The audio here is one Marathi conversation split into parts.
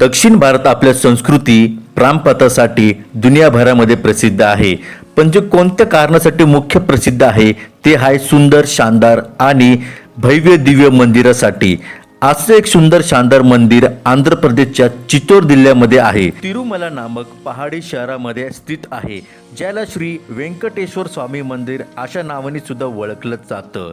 दक्षिण भारत आपल्या संस्कृती प्रामपथासाठी दुनियाभरामध्ये प्रसिद्ध आहे. पण जे कोणत्या कारणासाठी मुख्य प्रसिद्ध आहे? ते आहे सुंदर शानदार आणि भव्य दिव्य मंदिरासाठी. असं एक सुंदर शानदार मंदिर आंध्र प्रदेशच्या चितोर जिल्ह्यामध्ये आहे. तिरुमला नामक पहाडी शहरामध्ये स्थित आहे ज्याला श्री व्यंकटेश्वर स्वामी मंदिर अशा नावाने सुद्धा ओळखलं जातं.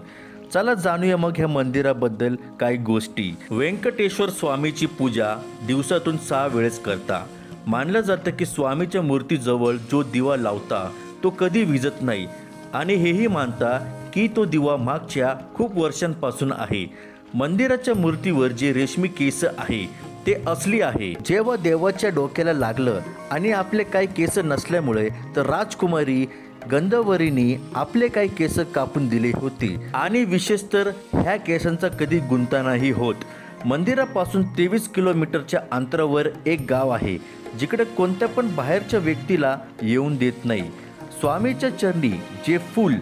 चला जाणूया मग ह्या मंदिराबद्दल काही गोष्टी. व्यंकटेश्वर स्वामीची पूजा दिवसातून सहा वेळेस करता. मानलं जातं की स्वामीच्या मूर्तीजवळ जो दिवा लावता तो कधी विजत नाही. आणि हेही मानता की तो दिवा मागच्या खूप वर्षांपासून आहे. मंदिराच्या मूर्तीवर जे रेशमी केस आहे ते असली आहे. जेव्हा देवाच्या डोक्याला लागलं आणि आपले काही केस नसल्यामुळे तर राजकुमारी गंधवरीने आपले काही केस कापून दिले होते. आणि विशेष तर ह्या केसांचा कधी गुंता नाही होत. मंदिरापासून तेवीस किलोमीटरच्या अंतरावर एक गाव आहे जिकडे कोणत्या पण बाहेरच्या व्यक्तीला येऊन देत नाही. स्वामीच्या चरणी जे फूल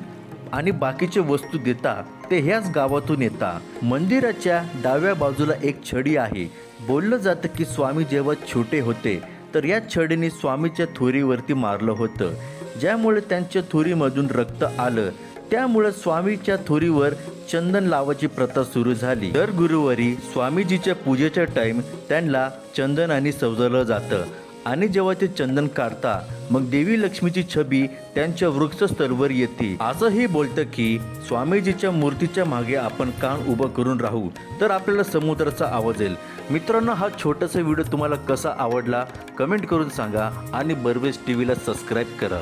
आणि बाकीचे वस्तू देता ते ह्याच गावातून येता मंदिराच्या डाव्या बाजूला एक छडी आहे. बोललं जातं की स्वामी जेव्हा छोटे होते तर या छडीने स्वामीच्या थोरीवरती मारलं होतं. ज्यामुळे त्यांच्या थोरीमधून रक्त आलं त्यामुळे स्वामीच्या थोरीवर चंदन लावायची प्रथा सुरू झाली. दर गुरुवारी स्वामीजीच्या पूजेच्या टाइम त्यांना चंदनाने सजवलं जातं. आणि जेव्हा ते चंदन काढता मग देवी लक्ष्मीची छबी त्यांच्या वृक्षस्थळवर येते. असंही बोलतं की स्वामीजीच्या मूर्तीच्या मागे आपण कान उभं करून राहू तर आपल्याला समुद्राचा आवाज येईल. मित्रांनो हा छोटासा व्हिडिओ तुम्हाला कसा आवडला कमेंट करून सांगा आणि बर्वेज टी व्हीला सबस्क्राईब करा.